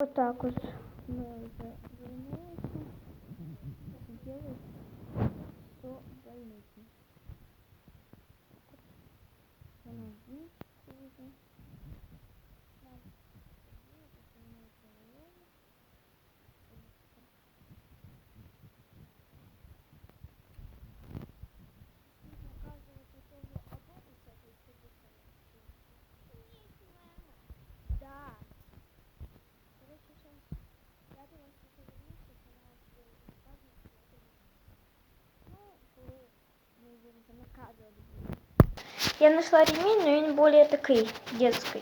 Отак от ми вже вернулися. Делать 100 больниці. Вона Я нашла ремень, но він более такий, детский.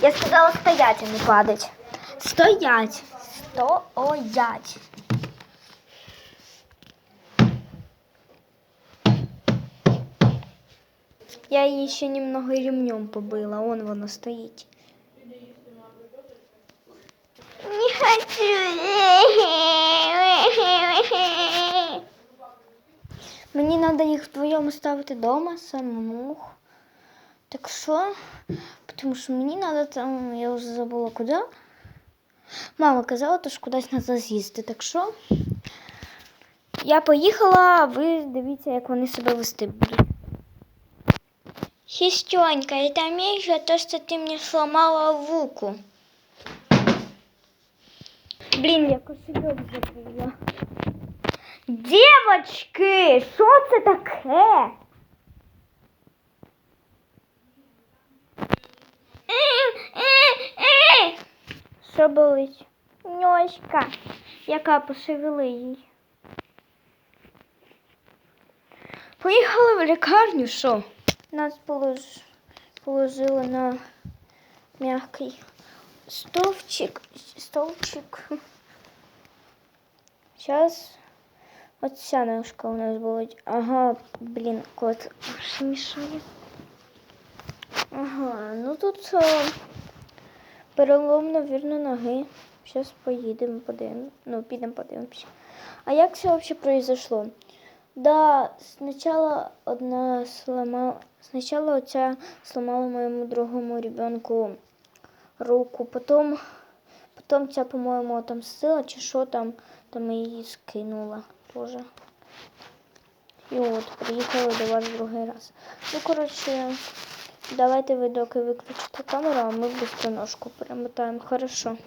Я сказала стоять, а не падать. Стоять. Стоять. Я її ще немного ремнем побила, он воно стоїть. Хочу. Мені треба їх вдвоєм ставити вдома самому. Так що? Тому що мені треба там, я вже забула куди. Мама казала, то що кудись треба з'їздити. Так що я поїхала, а ви дивіться, як вони себе вести будуть. Сестенька, это месть за то, что ты мне сломала руку. Блин, я кошелек забыла. Девочки, що це таке? Що болить? Ньоська, яка пошевели їй. Поїхали в лікарню, що? Нас полож... положили на м'який стовпчик. Стовпчик. Сейчас вот вся ножка у нас болить. Ага, блин, кот мешает. Ага, ну тут а, перелом, наверное, ноги. Сейчас поїдемо, подивимось. Ну, підемо подивимося. А як це вообще произошло? Да, сначала одна сломала, сначала оця сломала моєму другому ребенку руку, потом, потом ця, по-моєму, отомстила, чи що там, там її скинула теж. І от, приїхала до вас другий раз. Ну, коротше, давайте ви доки виключите камеру, а ми быстро ножку перемотаємо. Хорошо.